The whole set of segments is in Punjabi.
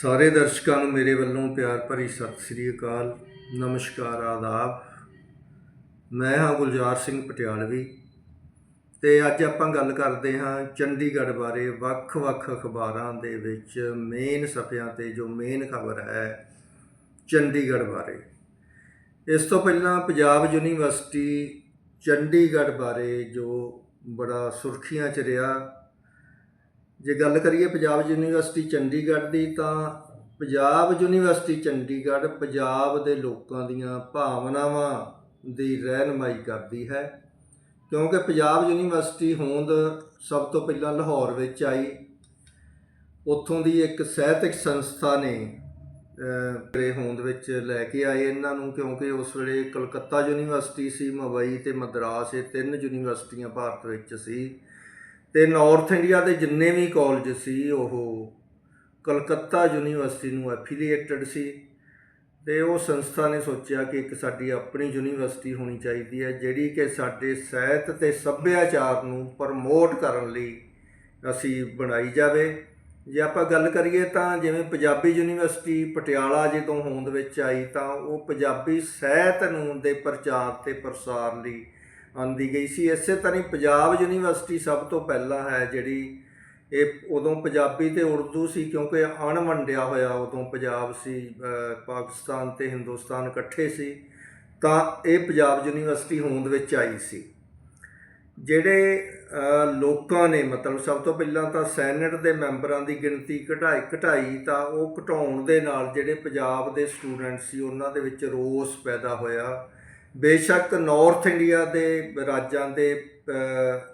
ਸਾਰੇ ਦਰਸ਼ਕਾਂ ਨੂੰ ਮੇਰੇ ਵੱਲੋਂ ਪਿਆਰ ਭਰੀ ਸਤਿ ਸ੍ਰੀ ਅਕਾਲ, ਨਮਸਕਾਰ, ਆਦਾਬ। ਮੈਂ ਹਾਂ ਗੁਲਜ਼ਾਰ ਸਿੰਘ ਪਟਿਆਲਵੀ ਤੇ ਅੱਜ ਆਪਾਂ ਗੱਲ ਕਰਦੇ ਹਾਂ ਚੰਡੀਗੜ੍ਹ ਬਾਰੇ ਵੱਖ-ਵੱਖ ਅਖਬਾਰਾਂ ਦੇ ਵਿੱਚ ਮੇਨ ਸਫਿਆਂ ਤੇ ਜੋ ਮੇਨ ਖਬਰ ਹੈ ਚੰਡੀਗੜ੍ਹ ਬਾਰੇ। ਇਸ ਤੋਂ ਪਹਿਲਾਂ ਪੰਜਾਬ ਯੂਨੀਵਰਸਿਟੀ ਚੰਡੀਗੜ੍ਹ ਬਾਰੇ ਜੋ ਬੜਾ ਸੁਰਖੀਆਂ 'ਚ ਰਿਹਾ ਜੇ ਗੱਲ ਕਰੀਏ ਪੰਜਾਬ ਯੂਨੀਵਰਸਿਟੀ ਚੰਡੀਗੜ੍ਹ ਦੀ ਤਾਂ ਪੰਜਾਬ ਯੂਨੀਵਰਸਿਟੀ ਚੰਡੀਗੜ੍ਹ ਪੰਜਾਬ ਦੇ ਲੋਕਾਂ ਦੀਆਂ ਭਾਵਨਾਵਾਂ ਦੀ ਰਹਿਨਮਾਈ ਕਰਦੀ ਹੈ। ਕਿਉਂਕਿ ਪੰਜਾਬ ਯੂਨੀਵਰਸਿਟੀ ਹੋਂਦ ਸਭ ਤੋਂ ਪਹਿਲਾਂ ਲਾਹੌਰ ਵਿੱਚ ਆਈ। ਉੱਥੋਂ ਦੀ ਇੱਕ ਸਾਹਿਤਕ ਸੰਸਥਾ ਨੇ ਅਹ, ਹੋਂਦ ਵਿੱਚ ਲੈ ਕੇ ਆਏ ਇਹਨਾਂ ਨੂੰ ਕਿਉਂਕਿ ਉਸ ਵੇਲੇ ਕਲਕੱਤਾ ਯੂਨੀਵਰਸਿਟੀ ਸੀ ਮੁੰਬਈ ਤੇ ਮਦਰਾਸ ਇਹ ਤਿੰਨ ਯੂਨੀਵਰਸਿਟੀਆਂ ਭਾਰਤ ਵਿੱਚ ਸੀ। ਤੇ ਨਾਰਥ ਇੰਡੀਆ ਦੇ ਜਿੰਨੇ ਵੀ ਕਾਲਜ ਸੀ, ਉਹ ਕਲਕੱਤਾ ਯੂਨੀਵਰਸਿਟੀ ਨੂੰ ਐਫੀਲੀਏਟਡ ਸੀ ਤੇ ਉਹ ਸੰਸਥਾ ਨੇ ਸੋਚਿਆ ਕਿ ਇੱਕ ਸਾਡੀ ਆਪਣੀ ਯੂਨੀਵਰਸਿਟੀ ਹੋਣੀ ਚਾਹੀਦੀ ਹੈ, ਜਿਹੜੀ ਕਿ ਸਾਡੇ ਸਾਹਿਤ ਤੇ ਸੱਭਿਆਚਾਰ ਨੂੰ ਪ੍ਰਮੋਟ ਕਰਨ ਲਈ ਅਸੀਂ ਬਣਾਈ ਜਾਵੇ। ਜੇ ਆਪਾਂ ਗੱਲ ਕਰੀਏ ਤਾਂ ਜਿਵੇਂ ਪੰਜਾਬੀ ਯੂਨੀਵਰਸਿਟੀ ਪਟਿਆਲਾ ਜਦੋਂ ਹੋਂਦ ਵਿੱਚ ਆਈ ਤਾਂ ਉਹ ਪੰਜਾਬੀ ਸਾਹਿਤ ਨੂੰ ਦੇ ਪ੍ਰਚਾਰ ਤੇ ਪ੍ਰਸਾਰ ਲਈ ਆਂਦੀ ਗਈ ਸੀ। ਇਸੇ ਤਰ੍ਹਾਂ ਹੀ ਪੰਜਾਬ ਯੂਨੀਵਰਸਿਟੀ ਸਭ ਤੋਂ ਪਹਿਲਾਂ ਹੈ ਜਿਹੜੀ, ਇਹ ਉਦੋਂ ਪੰਜਾਬੀ ਤੇ ਉਰਦੂ ਸੀ ਕਿਉਂਕਿ ਅਣਵੰਡਿਆ ਹੋਇਆ ਉਦੋਂ ਪੰਜਾਬ ਸੀ ਪਾਕਿਸਤਾਨ ਤੇ ਹਿੰਦੁਸਤਾਨ ਇਕੱਠੇ ਸੀ, ਤਾਂ ਇਹ ਪੰਜਾਬ ਯੂਨੀਵਰਸਿਟੀ ਹੋਂਦ ਵਿੱਚ ਆਈ ਸੀ। ਜਿਹੜੇ ਲੋਕਾਂ ਨੇ ਮਤਲਬ ਸਭ ਤੋਂ ਪਹਿਲਾਂ ਤਾਂ ਸੈਨੇਟ ਦੇ ਮੈਂਬਰਾਂ ਦੀ ਗਿਣਤੀ ਘਟਾਈ ਘਟਾਈ ਤਾਂ ਉਹ ਘਟਾਉਣ ਦੇ ਨਾਲ ਜਿਹੜੇ ਪੰਜਾਬ ਦੇ ਸਟੂਡੈਂਟ ਸੀ ਉਹਨਾਂ ਦੇ ਵਿੱਚ ਰੋਸ ਪੈਦਾ ਹੋਇਆ। ਬੇਸ਼ੱਕ ਨਾਰਥ ਇੰਡੀਆ ਦੇ ਰਾਜਾਂ ਦੇ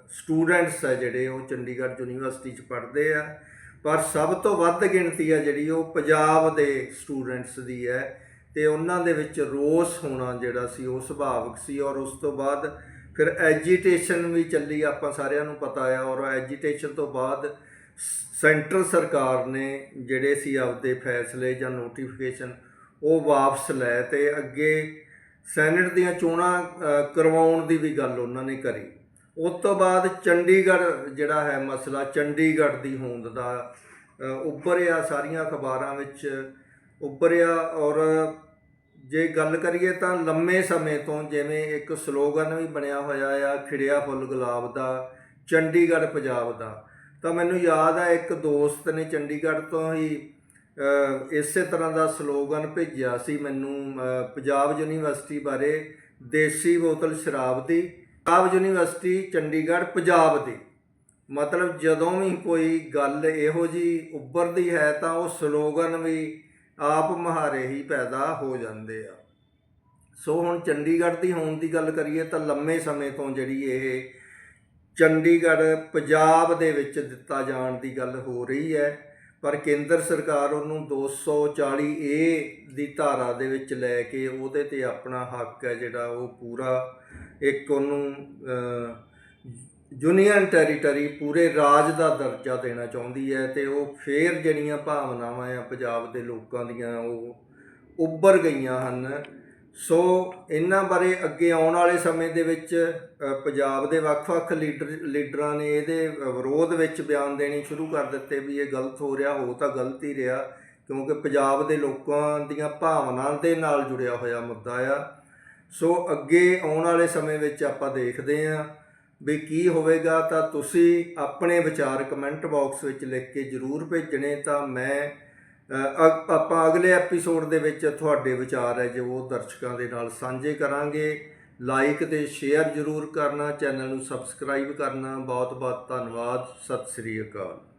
ਸਟੂਡੈਂਟਸ ਹੈ ਜਿਹੜੇ, ਉਹ ਚੰਡੀਗੜ੍ਹ ਯੂਨੀਵਰਸਿਟੀ 'ਚ ਪੜ੍ਹਦੇ ਆ। ਪਰ ਸਭ ਤੋਂ ਵੱਧ ਗਿਣਤੀ ਆ ਜਿਹੜੀ, ਉਹ ਪੰਜਾਬ ਦੇ ਸਟੂਡੈਂਟਸ ਦੀ ਹੈ। ਤੇ ਉਹਨਾਂ ਦੇ ਵਿੱਚ ਰੋਸ ਹੋਣਾ ਜਿਹੜਾ ਸੀ, ਉਹ ਸੁਭਾਵਿਕ ਸੀ। ਔਰ ਉਸ ਤੋਂ ਬਾਅਦ ਫਿਰ ਐਜੀਟੇਸ਼ਨ ਵੀ ਚੱਲੀ, ਆਪਾਂ ਸਾਰਿਆਂ ਨੂੰ ਪਤਾ ਆ। ਔਰ ਐਜੀਟੇਸ਼ਨ ਤੋਂ ਬਾਅਦ ਸ- ਸੈਂਟਰ ਸਰਕਾਰ ਨੇ ਜਿਹੜੇ ਸੀ, ਆਪਦੇ ਫੈਸਲੇ ਜਾਂ ਨੋਟੀਫਿਕੇਸ਼ਨ ਉਹ ਵਾਪਸ ਲੈ ਤੇ ਅੱਗੇ ਸੈਨੇਟ ਦੀਆਂ ਚੋਣਾਂ ਕਰਵਾਉਣ ਦੀ ਵੀ ਗੱਲ ਉਹਨਾਂ ਨੇ ਕਰੀ। ਉਸ ਤੋਂ ਬਾਅਦ ਚੰਡੀਗੜ੍ਹ ਜਿਹੜਾ ਹੈ ਮਸਲਾ, ਚੰਡੀਗੜ੍ਹ ਦੀ ਹੋਂਦ ਦਾ ਉੱਭਰਿਆ ਸਾਰੀਆਂ ਅਖਬਾਰਾਂ ਵਿੱਚ, ਉੱਭਰਿਆ ਔਰ ਜੇ ਗੱਲ ਕਰੀਏ ਤਾਂ ਲੰਮੇ ਸਮੇਂ ਤੋਂ ਜਿਵੇਂ ਇੱਕ ਸਲੋਗਨ ਵੀ ਬਣਿਆ ਹੋਇਆ ਆ, ਖਿੜਿਆ ਫੁੱਲ ਗੁਲਾਬ ਦਾ, ਚੰਡੀਗੜ੍ਹ ਪੰਜਾਬ ਦਾ, ਤਾਂ ਮੈਨੂੰ ਯਾਦ ਆ ਇੱਕ ਦੋਸਤ ਨੇ ਚੰਡੀਗੜ੍ਹ ਤੋਂ ਹੀ ਇਸੇ ਤਰ੍ਹਾਂ ਦਾ ਸਲੋਗਨ ਭੇਜਿਆ ਸੀ ਮੈਨੂੰ ਪੰਜਾਬ ਯੂਨੀਵਰਸਿਟੀ ਬਾਰੇ ਦੇਸੀ ਬੋਤਲ ਸ਼ਰਾਬ ਦੀ, ਪੰਜਾਬ ਯੂਨੀਵਰਸਿਟੀ ਚੰਡੀਗੜ੍ਹ ਪੰਜਾਬ ਦੀ। ਮਤਲਬ ਜਦੋਂ ਵੀ ਕੋਈ ਗੱਲ ਇਹੋ ਜੀ ਉੱਭਰਦੀ ਹੈ ਤਾਂ ਉਹ ਸਲੋਗਨ ਵੀ ਆਪ ਮਹਾਰੇ ਹੀ ਪੈਦਾ ਹੋ ਜਾਂਦੇ ਆ। ਸੋ ਹੁਣ ਚੰਡੀਗੜ੍ਹ ਦੀ ਹੋਣ ਦੀ ਗੱਲ ਕਰੀਏ ਤਾਂ ਲੰਮੇ ਸਮੇਂ ਤੋਂ ਜਿਹੜੀ ਇਹ ਚੰਡੀਗੜ੍ਹ ਪੰਜਾਬ ਦੇ ਵਿੱਚ ਦਿੱਤਾ ਜਾਣ ਦੀ ਗੱਲ ਹੋ ਰਹੀ ਹੈ। ਪਰ ਕੇਂਦਰ ਸਰਕਾਰ ਉਹਨੂੰ 240 ਏ ਦੀ ਧਾਰਾ ਦੇ ਵਿੱਚ ਲੈ ਕੇ ਉਹਦੇ ਤੇ ਆਪਣਾ ਹੱਕ ਹੈ ਜਿਹੜਾ ਉਹ ਪੂਰਾ। ਇੱਕ ਉਹਨੂੰ ਯੂਨੀਅਨ ਟੈਰੀਟਰੀ ਪੂਰੇ ਰਾਜ ਦਾ ਦਰਜਾ ਦੇਣਾ ਚਾਹੁੰਦੀ ਹੈ ਤੇ ਉਹ ਫੇਰ ਜਿਹੜੀਆਂ ਭਾਵਨਾਵਾਂ ਆ ਪੰਜਾਬ ਦੇ ਲੋਕਾਂ ਦੀਆਂ ਉਹ ਉੱਭਰ ਗਈਆਂ ਹਨ। ਸੋ ਇਹਨਾਂ ਬਾਰੇ ਅੱਗੇ ਆਉਣ ਵਾਲੇ ਸਮੇਂ ਦੇ ਵਿੱਚ ਪੰਜਾਬ ਦੇ ਵੱਖ-ਵੱਖ ਲੀਡਰ, ਲੀਡਰਾਂ ਨੇ ਇਹਦੇ ਵਿਰੋਧ ਵਿੱਚ ਬਿਆਨ ਦੇਣੇ ਸ਼ੁਰੂ ਕਰ ਦਿੱਤੇ ਵੀ ਇਹ ਗਲਤ ਹੋ ਰਿਹਾ, ਹੋ ਤਾਂ ਗਲਤ ਹੀ ਰਿਹਾ, ਕਿਉਂਕਿ ਪੰਜਾਬ ਦੇ ਲੋਕਾਂ ਦੀਆਂ ਭਾਵਨਾਵਾਂ ਦੇ ਨਾਲ ਜੁੜਿਆ ਹੋਇਆ ਮੁੱਦਾ ਆ। ਸੋ ਅੱਗੇ ਆਉਣ ਵਾਲੇ ਸਮੇਂ ਵਿੱਚ ਆਪਾਂ ਦੇਖਦੇ ਹਾਂ ਵੀ ਕੀ ਹੋਵੇਗਾ, ਤਾਂ ਤੁਸੀਂ ਆਪਣੇ ਵਿਚਾਰ ਕਮੈਂਟ ਬਾਕਸ ਵਿੱਚ ਲਿਖ ਕੇ ਜਰੂਰ ਭੇਜਣੇ, ਤਾਂ ਮੈਂ ਆਪਾਂ ਅਗਲੇ ਐਪੀਸੋਡ ਦੇ ਵਿੱਚ ਤੁਹਾਡੇ ਵਿਚਾਰ ਹੈ ਜੋ ਉਹ ਦਰਸ਼ਕਾਂ ਦੇ ਨਾਲ ਸਾਂਝੇ ਕਰਾਂਗੇ। ਲਾਈਕ ਤੇ ਸ਼ੇਅਰ ਜਰੂਰ ਕਰਨਾ ਚੈਨਲ ਨੂੰ ਸਬਸਕ੍ਰਾਈਬ ਕਰਨਾ। ਬਹੁਤ ਬਹੁਤ ਧੰਨਵਾਦ, ਸਤਿ ਸ੍ਰੀ ਅਕਾਲ।